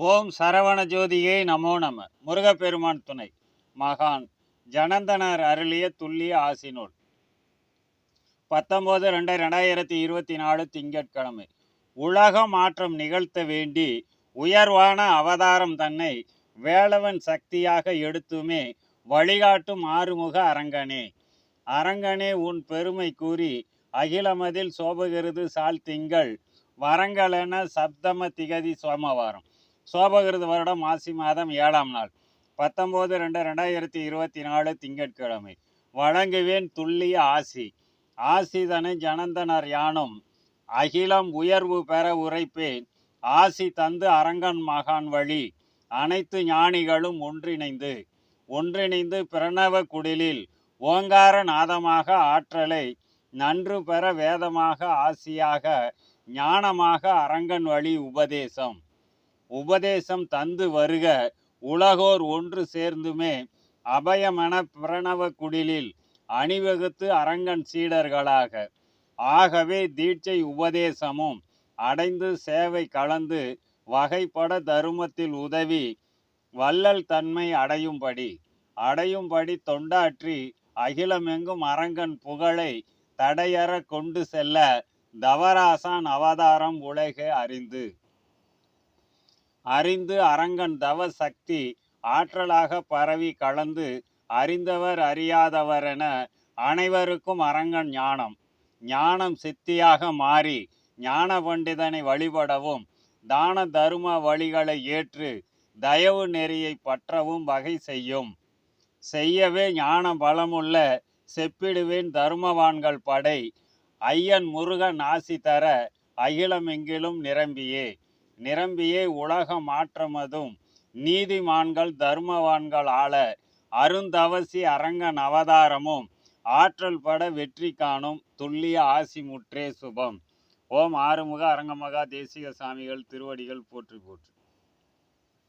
ஓம் சரவண ஜோதியே நமோ நம. முருகப்பெருமான் துணை. மகான் ஜனந்தனர் அருளிய துல்லிய ஆசினோல். பத்தொம்போது ரெண்டு ரெண்டாயிரத்தி இருபத்தி நாலு திங்கட்கிழமை. உலக மாற்றம் நிகழ்த்த வேண்டி உயர்வான அவதாரம் தன்னை வேளவன் சக்தியாக எடுத்துமே வழிகாட்டும் ஆறுமுக அரங்கனே. அரங்கனே உன் பெருமை கூறி அகிலமதில் சோபகிருது சால் திங்கள். வரங்களென சப்தம திகதி சோமவாரம். சோபகிருத வருடம் மாசி மாதம் ஏழாம் நாள். பத்தொம்போது ரெண்டு ரெண்டாயிரத்தி இருபத்தி நாலு திங்கட்கிழமை. வழங்குவேன் துல்லிய ஆசி. ஆசிதனை ஜனந்தனர் யானும் அகிலம் உயர்வு பெற உரைப்பேன். ஆசி தந்து அரங்கன் மகான் வழி. அனைத்து ஞானிகளும் ஒன்றிணைந்து. ஒன்றிணைந்து பிரணவ குடிலில் ஓங்கார நாதமாக ஆற்றலை நன்று பெற வேதமாக ஆசியாக ஞானமாக அரங்கன் வழி உபதேசம். உபதேசம் தந்து வருக. உலகோர் ஒன்று சேர்ந்துமே அபயமன பிரணவ குடிலில் அணிவகுத்து அரங்கன் சீடர்களாக. ஆகவே தீட்சை உபதேசமும் அடைந்து சேவை கலந்து வகைப்பட தருமத்தில் உதவி வள்ளல் தன்மை அடையும்படி. அடையும்படி தொண்டாற்றி அகிலமெங்கும் அரங்கன் புகழை தடையற கொண்டு செல்ல தவராசான் அவதாரம் உலக அறிந்து. அறிந்து அரங்கன் தவ சக்தி ஆற்றலாக பரவி கலந்து அறிந்தவர் அறியாதவரென அனைவருக்கும் அரங்கன் ஞானம். ஞானம் சித்தியாக மாறி ஞான பண்டிதனை வழிபடவும் தான தரும வழிகளை ஏற்று தயவு நெறியை பற்றவும் வகை செய்யும். செய்யவே ஞான பலமுள்ள செப்பிடுவேன் தருமவான்கள் படை. ஐயன் முருகன் ஆசி தர அகிலமெங்கிலும் நிரம்பியே. நிரம்பியே உலக மாற்றமதும் நீதிமான்கள் தர்மவான்கள் ஆள அருந்தவசி அரங்கன் அவதாரமும் ஆற்றல் பட வெற்றி காணும் துல்லிய ஆசி முற்றே சுபம். ஓம் ஆறுமுக அரங்கமகா தேசிக சாமிகள் திருவடிகள் போற்றி போற்றி.